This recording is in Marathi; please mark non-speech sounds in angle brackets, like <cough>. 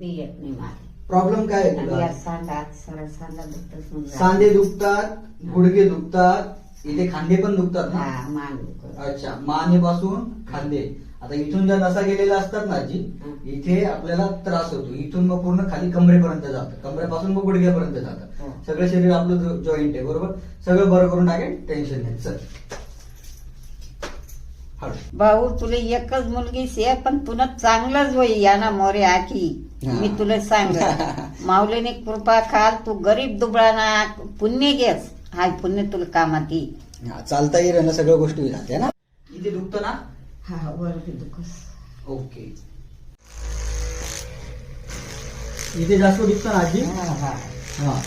नाही प्रॉब्लेम काय आहे आणि तुला या सांगात सरळ सांगा दुखतच मग झालं. सांधे दुखतात गुडघे दुखतात इथे खांदे पण दुखतात ना हा मान दुखत. अच्छा मानेपासून खांदे आता इथून ज्या नसा गेलेल्या असतात ना हं. इथे आपल्याला त्रास होतो इथून मग पूर्ण खाली कमरेपर्यंत जातं कमरेपासून मग गुडघ्यापर्यंत जातं हं. सगळं शरीर आपलं जॉईंट आहे बरोबर सगळं बरं करून टाकेल टेन्शन नाही चल. भाऊ तुला एकच मुलगीच आहे पण तुला चांगलंच होई या ना मोरे आखी. हा. मी तुला सांग <laughs> माऊलीने कृपा खाल तू गरीब दुबळाना पुण्य घेस. हाय पुण्य तुला कामात. येईल हा, चालता येईल ना सगळ्या गोष्टी ना? इथे दुखतं ना? हा बरोबर दुखस. ओके. इथे जास्त दुखतं ना आजी? हा हा. हा.